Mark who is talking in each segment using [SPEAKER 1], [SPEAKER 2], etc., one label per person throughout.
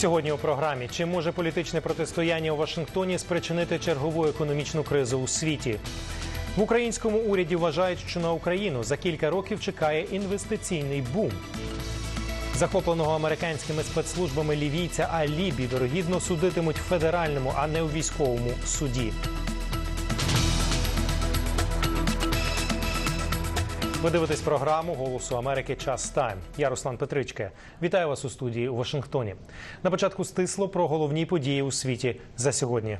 [SPEAKER 1] Сьогодні у програмі чи може політичне протистояння у Вашингтоні спричинити чергову економічну кризу у світі? В українському уряді вважають, що на Україну за кілька років чекає інвестиційний бум. Захопленого американськими спецслужбами лівійця Алібі дорогідно судитимуть в федеральному, а не у військовому суді. Ви дивитесь програму Голосу Америки Час Тайм. Я Руслан Петричке. Вітаю вас у студії у Вашингтоні. На початку стисло про головні події у світі за сьогодні.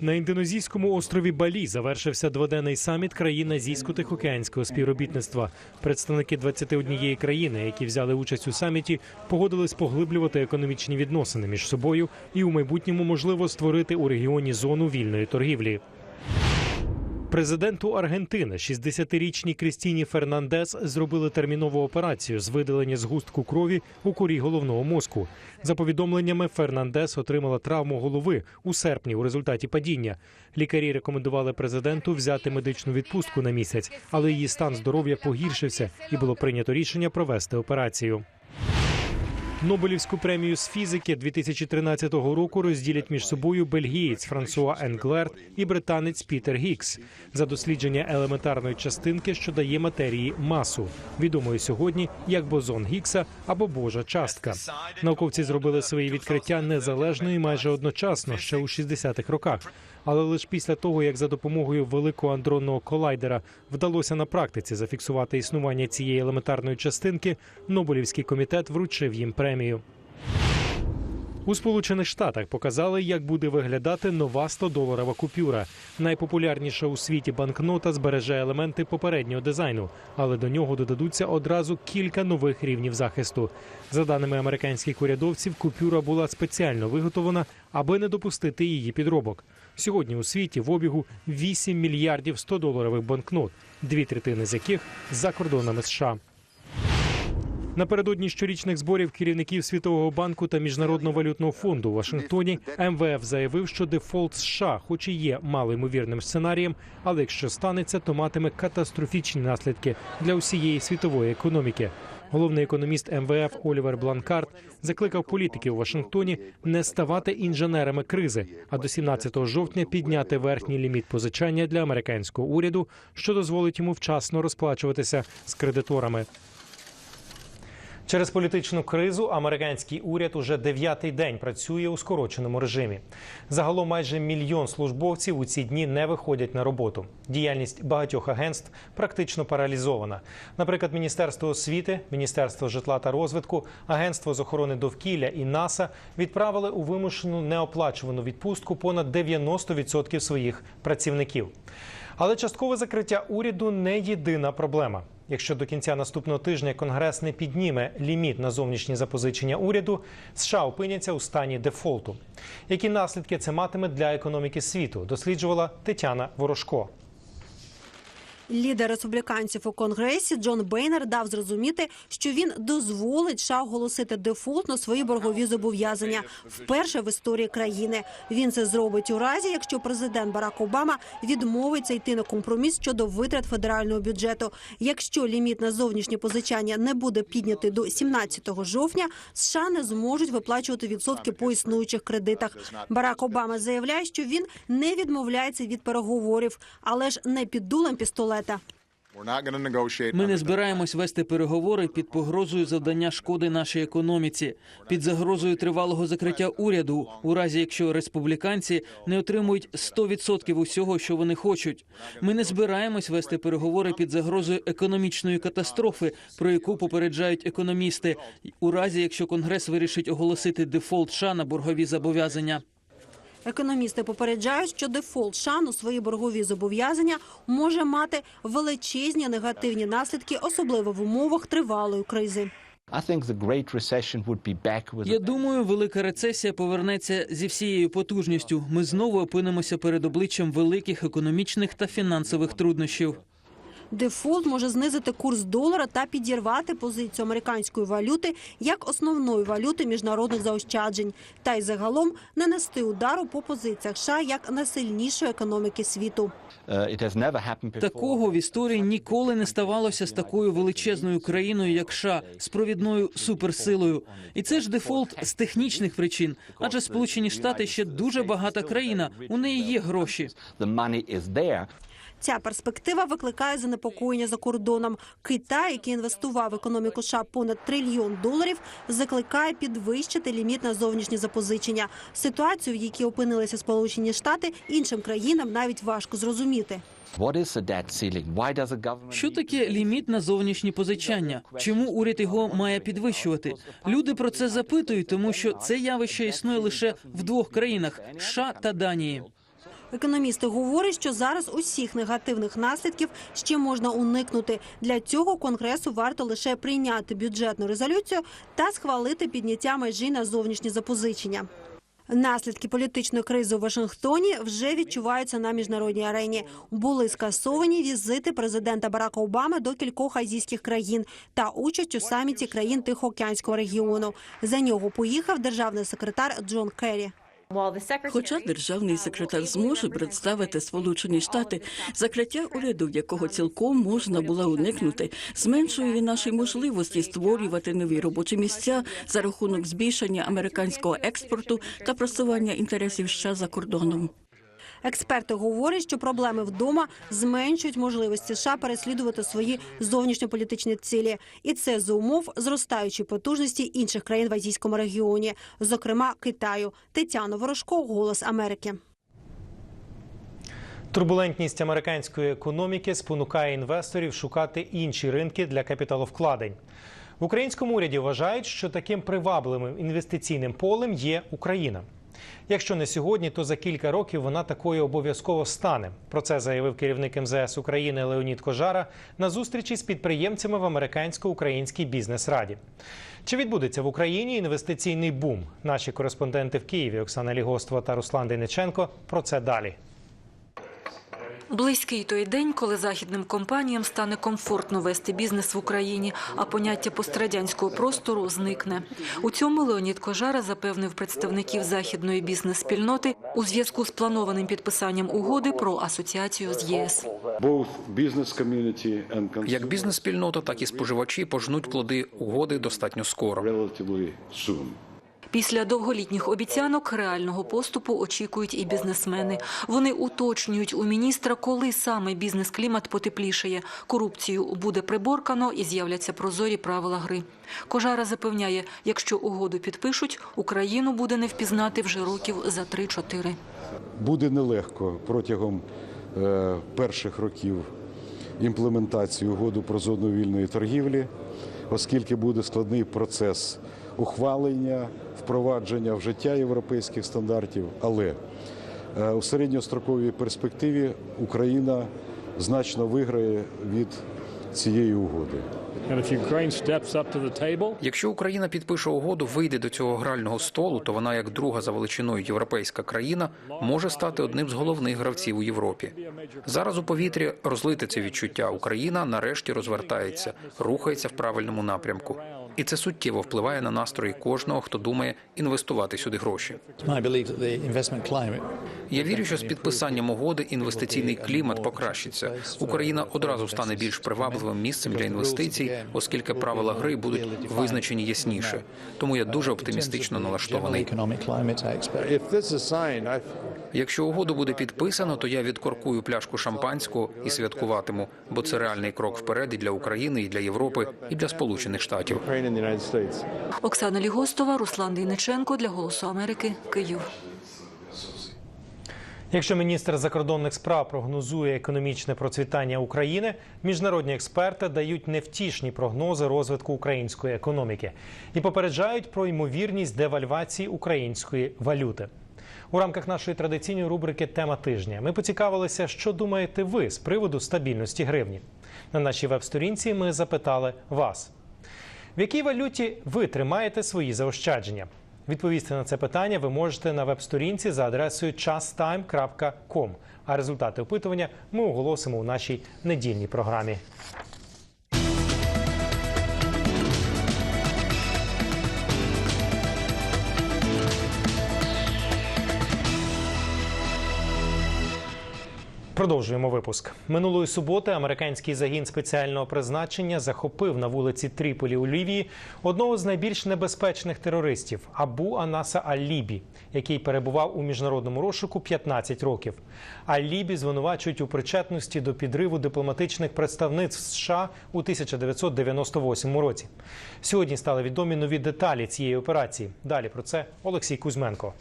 [SPEAKER 1] На індонезійському острові Балі завершився дводенний саміт країн Азійсько-Тихоокеанського співробітництва. Представники 21 країни, які взяли участь у саміті, погодились поглиблювати економічні відносини між собою і у майбутньому можливо створити у регіоні зону вільної торгівлі. Президенту Аргентини, 60-річній Крістіні Фернандес, зробили термінову операцію з видалення згустку крові у корі головного мозку. За повідомленнями, Фернандес отримала травму голови у серпні у результаті падіння. Лікарі рекомендували президенту взяти медичну відпустку на місяць, але її стан здоров'я погіршився і було прийнято рішення провести операцію. Нобелівську премію з фізики 2013 року розділять між собою бельгієць Франсуа Енглерт і британець Пітер Гікс за дослідження елементарної частинки, що дає матерії масу, відомої сьогодні як бозон Гікса або Божа частка. Науковці зробили свої відкриття незалежно і майже одночасно ще у 60-х роках. Але лише після того, як за допомогою великого андронного колайдера вдалося на практиці зафіксувати існування цієї елементарної частинки, Нобелівський комітет вручив їм премію. У Сполучених Штатах показали, як буде виглядати нова 100-доларова купюра. Найпопулярніша у світі банкнота збереже елементи попереднього дизайну, але до нього додадуться одразу кілька нових рівнів захисту. За даними американських урядовців, купюра була спеціально виготовлена, аби не допустити її підробок. Сьогодні у світі в обігу 8 мільярдів 100-доларових банкнот, дві третини з яких за кордонами США. Напередодні щорічних зборів керівників Світового банку та Міжнародного валютного фонду у Вашингтоні МВФ заявив, що дефолт США, хоч і є малоймовірним сценарієм, але якщо станеться, то матиме катастрофічні наслідки для усієї світової економіки. Головний економіст МВФ Олівер Бланкарт закликав політиків у Вашингтоні не ставати інженерами кризи, а до 17 жовтня підняти верхній ліміт позичання для американського уряду, що дозволить йому вчасно розплачуватися з кредиторами. Через політичну кризу американський уряд уже дев'ятий день працює у скороченому режимі. Загалом майже мільйон службовців у ці дні не виходять на роботу. Діяльність багатьох агентств практично паралізована. Наприклад, Міністерство освіти, Міністерство житла та розвитку, Агентство з охорони довкілля і НАСА відправили у вимушену неоплачувану відпустку понад 90% своїх працівників. Але часткове закриття уряду не єдина проблема. Якщо до кінця наступного тижня Конгрес не підніме ліміт на зовнішні запозичення уряду, США опиняться у стані дефолту. Які наслідки це матиме для економіки світу? Досліджувала Тетяна Ворожко.
[SPEAKER 2] Лідер республіканців у конгресі Джон Бейнер дав зрозуміти, що він дозволить США оголосити дефолт на свої боргові зобов'язання вперше в історії країни. Він це зробить у разі, якщо президент Барак Обама відмовиться йти на компроміс щодо витрат федерального бюджету. Якщо ліміт на зовнішнє позичання не буде піднятий до 17 жовтня, США не зможуть виплачувати відсотки по існуючих кредитах. Барак Обама заявляє, що він не відмовляється від переговорів, але ж не під дулем пістолета.
[SPEAKER 3] Ми не збираємось вести переговори під погрозою завдання шкоди нашій економіці, під загрозою тривалого закриття уряду, у разі якщо республіканці не отримують 100% усього, що вони хочуть. Ми не збираємось вести переговори під загрозою економічної катастрофи, про яку попереджають економісти, у разі якщо конгрес вирішить оголосити дефолт США на боргові зобов'язання.
[SPEAKER 2] Економісти попереджають, що дефолт шан у свої боргові зобов'язання може мати величезні негативні наслідки, особливо в умовах тривалої кризи.
[SPEAKER 3] Я думаю, велика рецесія повернеться зі всією потужністю. Ми знову опинимося перед обличчям великих економічних та фінансових труднощів.
[SPEAKER 2] Дефолт може знизити курс долара та підірвати позицію американської валюти як основної валюти міжнародних заощаджень, та й загалом нанести удару по позиціях США як найсильнішої економіки світу.
[SPEAKER 3] Такого в історії ніколи не ставалося з такою величезною країною, як США, з провідною суперсилою. І це ж дефолт з технічних причин, адже Сполучені Штати ще дуже багата країна. У неї є гроші.
[SPEAKER 2] Ця перспектива викликає занепокоєння за кордоном. Китай, який інвестував в економіку США понад трильйон доларів, закликає підвищити ліміт на зовнішні запозичення. Ситуацію, в якій опинилися Сполучені Штати, іншим країнам навіть важко зрозуміти.
[SPEAKER 3] Що таке ліміт на зовнішні позичання? Чому уряд його має підвищувати? Люди про це запитують, тому що це явище існує лише в двох країнах США та Данії.
[SPEAKER 2] Економісти говорять, що зараз усіх негативних наслідків ще можна уникнути. Для цього конгресу варто лише прийняти бюджетну резолюцію та схвалити підняття межі на зовнішні запозичення. Наслідки політичної кризи у Вашингтоні вже відчуваються на міжнародній арені. Були скасовані візити президента Барака Обами до кількох азійських країн та участь у саміті країн Тихоокеанського регіону. За нього поїхав державний секретар Джон Керрі.
[SPEAKER 4] Хоча державний секретар зможе представити Сполучені Штати, закриття уряду, якого цілком можна було уникнути, зменшує наші можливості створювати нові робочі місця за рахунок збільшення американського експорту та просування інтересів США за кордоном.
[SPEAKER 2] Експерти говорять, що проблеми вдома зменшують можливості США переслідувати свої зовнішньополітичні цілі, і це за умов зростаючої потужності інших країн в азійському регіоні, зокрема Китаю. Тетяна Ворожко, Голос Америки.
[SPEAKER 1] Турбулентність американської економіки спонукає інвесторів шукати інші ринки для капіталовкладень. В українському уряді вважають, що таким привабливим інвестиційним полем є Україна. Якщо не сьогодні, то за кілька років вона такою обов'язково стане. Про це заявив керівник МЗС України Леонід Кожара на зустрічі з підприємцями в американсько-українській бізнес-раді. Чи відбудеться в Україні інвестиційний бум? Наші кореспонденти в Києві Оксана Лігостова та Руслан Дейниченко про це далі.
[SPEAKER 5] Близький той день, коли західним компаніям стане комфортно вести бізнес в Україні, а поняття пострадянського простору зникне. У цьому Леонід Кожара запевнив представників західної бізнес-спільноти у зв'язку з планованим підписанням угоди про асоціацію з ЄС.
[SPEAKER 6] Як бізнес-спільнота, так і споживачі пожнуть плоди угоди достатньо скоро.
[SPEAKER 5] Після довголітніх обіцянок реального поступу очікують і бізнесмени. Вони уточнюють у міністра, коли саме бізнес-клімат потеплішає, корупцію буде приборкано і з'являться прозорі правила гри. Кожара запевняє, якщо угоду підпишуть, Україну буде не впізнати вже років за 3-4.
[SPEAKER 7] Буде нелегко протягом е, перших років імплементації угоди про зону вільної торгівлі, оскільки буде складний процес ухвалення, впровадження в життя європейських стандартів. Але е, у середньостроковій перспективі Україна значно виграє від цієї угоди.
[SPEAKER 6] Якщо Україна підпише угоду, вийде до цього грального столу, то вона, як друга за величиною європейська країна, може стати одним з головних гравців у Європі. Зараз у повітрі розлите це відчуття. Україна нарешті розвертається, рухається в правильному напрямку. І це суттєво впливає на настрої кожного, хто думає інвестувати сюди гроші. Я вірю, що з підписанням угоди інвестиційний клімат покращиться. Україна одразу стане більш привабливим місцем для інвестицій, оскільки правила гри будуть визначені ясніше. Тому я дуже оптимістично налаштований. Якщо угоду буде підписано, то я відкоркую пляшку шампанського і святкуватиму, бо це реальний крок вперед і для України, і для Європи, і для Сполучених Штатів.
[SPEAKER 5] Оксана Лігостова, Руслан Дейниченко для Голосу Америки, Київ.
[SPEAKER 1] Якщо міністр закордонних справ прогнозує економічне процвітання України, міжнародні експерти дають невтішні прогнози розвитку української економіки і попереджають про ймовірність девальвації української валюти. У рамках нашої традиційної рубрики Тема тижня ми поцікавилися, що думаєте ви з приводу стабільності гривні. На нашій веб-сторінці ми запитали вас, в якій валюті ви тримаєте свої заощадження. Відповісти на це питання ви можете на веб-сторінці за адресою chastime.com. А результати опитування ми оголосимо у нашій недільній програмі. Продовжуємо випуск. Минулої суботи американський загін спеціального призначення захопив на вулиці Тріполі у Лівії одного з найбільш небезпечних терористів Абу Анаса Аль-Лібі, який перебував у міжнародному розшуку 15 років. Аль-Лібі звинувачують у причетності до підриву дипломатичних представництв США у 1998 році. Сьогодні стали відомі нові деталі цієї операції. Далі про це Олексій Кузьменко.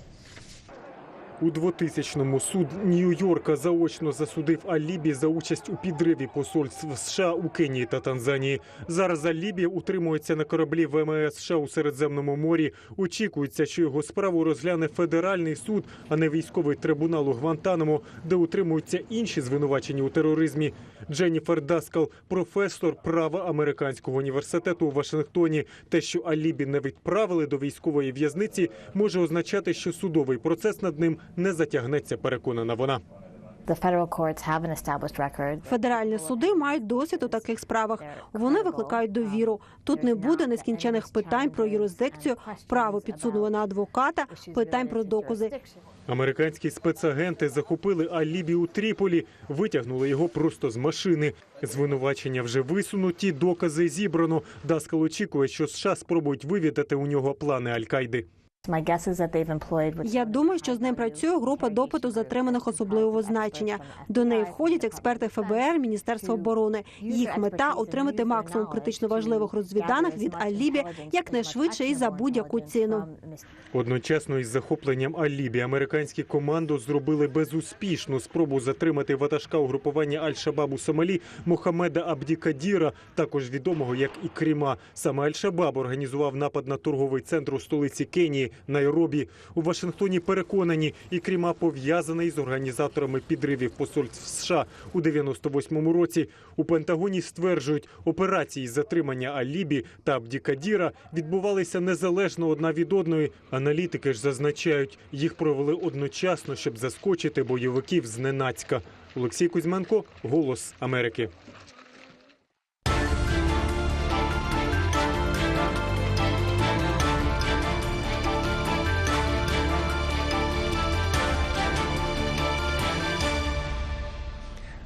[SPEAKER 8] У 2000-му суд Нью-Йорка заочно засудив Алібі за участь у підриві посольств США у Кенії та Танзанії. Зараз Алібі утримується на кораблі ВМС США у Середземному морі. Очікується, що його справу розгляне федеральний суд, а не військовий трибунал у Гвантанамо, де утримуються інші звинувачені у тероризмі. Дженніфер Даскал, професор права американського університету у Вашингтоні. Те, що Алібі не відправили до військової в'язниці, може означати, що судовий процес над ним не затягнеться. Переконана вона.
[SPEAKER 2] Федеральні суди мають досвід у таких справах. Вони викликають довіру. Тут не буде нескінчених питань про юрисдикцію, право підсудного на адвоката, питань про докази.
[SPEAKER 8] Американські спецагенти захопили Алібі у Тріполі, витягнули його просто з машини. Звинувачення вже висунуті, докази зібрано. Даскал очікує, що США спробують вивідати у нього плани Аль-Кайди.
[SPEAKER 9] My guess is that they've employed what
[SPEAKER 2] Я думаю, що з ним працює група допиту затриманих особливого значення. До неї входять експерти ФБР, Міністерства оборони. Їх мета отримати максимум критично важливих розвідданих від Алібі якнайшвидше і за будь-яку ціну.
[SPEAKER 8] Одночасно із захопленням Алібі американські командо зробили безуспішну спробу затримати ватажка угрупування Аль-Шабаб у Сомалі Мохамеда Абдікадіра, також відомого як Ікріма. Саме Аль-Шабаб організував напад на торговий центр у столиці Кенії Найробі. У Вашингтоні переконані, Ікріма пов'язаний з організаторами підривів посольств США у 98-му році. У Пентагоні стверджують, операції з затримання Алібі та Абдікадіра відбувалися незалежно одна від одної. Аналітики ж зазначають, їх провели одночасно, щоб заскочити бойовиків зненацька. Олексій Кузьменко, Голос Америки.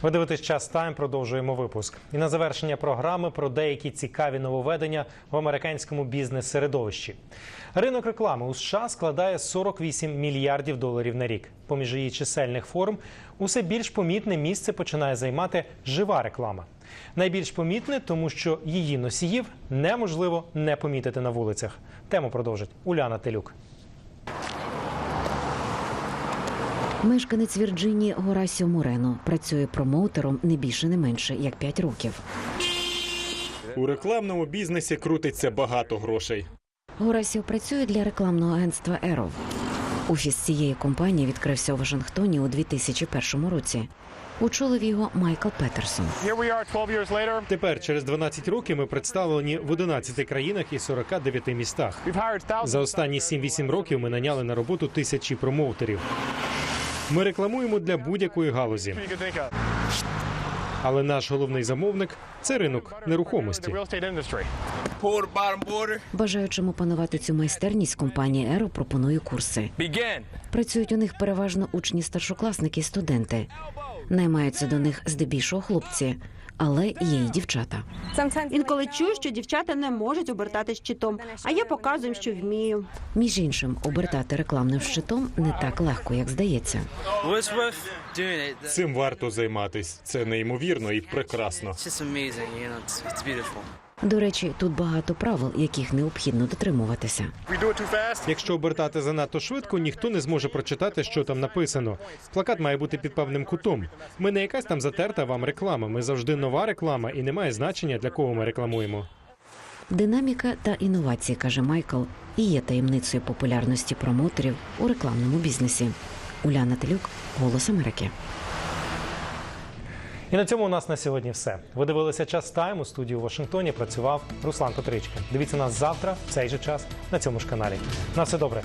[SPEAKER 1] Ви дивитесь час тайм. Продовжуємо випуск. І на завершення програми про деякі цікаві нововведення в американському бізнес-середовищі. Ринок реклами у США складає 48 мільярдів доларів на рік. Поміж її чисельних форм усе більш помітне місце починає займати жива реклама. Найбільш помітне, тому що її носіїв неможливо не помітити на вулицях. Тему продовжить Уляна Телюк.
[SPEAKER 10] Мешканець Вірджинії Горасіо Морено працює промоутером не більше не менше як 5 років.
[SPEAKER 8] У рекламному бізнесі крутиться багато грошей.
[SPEAKER 10] Горасіо працює для рекламного агентства Еров. Офіс цієї компанії відкрився у Вашингтоні у 2001 році. Очолив його Майкл Петерсон.
[SPEAKER 1] Тепер, через 12 років, ми представлені в 11 країнах і 49 містах. За останні 7-8 років ми наняли на роботу тисячі промоутерів. Ми рекламуємо для будь-якої галузі. Але наш головний замовник це ринок нерухомості.
[SPEAKER 10] Бажаючим опанувати цю майстерність, компанія Еро пропонує курси. Працюють у них переважно учні старшокласники і студенти. Наймаються до них здебільшого хлопці, але є й дівчата.
[SPEAKER 2] Інколи чую, що дівчата не можуть обертати щитом, а я показую, що вмію.
[SPEAKER 10] Між іншим, обертати рекламним щитом не так легко, як здається.
[SPEAKER 8] Цим варто займатись. Це неймовірно і прекрасно.
[SPEAKER 10] До речі, тут багато правил, яких необхідно дотримуватися.
[SPEAKER 1] Якщо обертати занадто швидко, ніхто не зможе прочитати, що там написано. Плакат має бути під певним кутом. Ми не якась там затерта вам реклама. Ми завжди нова реклама, і немає значення для кого ми рекламуємо.
[SPEAKER 10] Динаміка та інновації, каже Майкл, і є таємницею популярності промоутерів у рекламному бізнесі. Уляна Телюк, Голос Америки.
[SPEAKER 1] І на цьому у нас на сьогодні все. Ви дивилися час тайм у студії у Вашингтоні. Працював Руслан Петричка. Дивіться нас завтра в цей же час на цьому ж каналі. На все добре.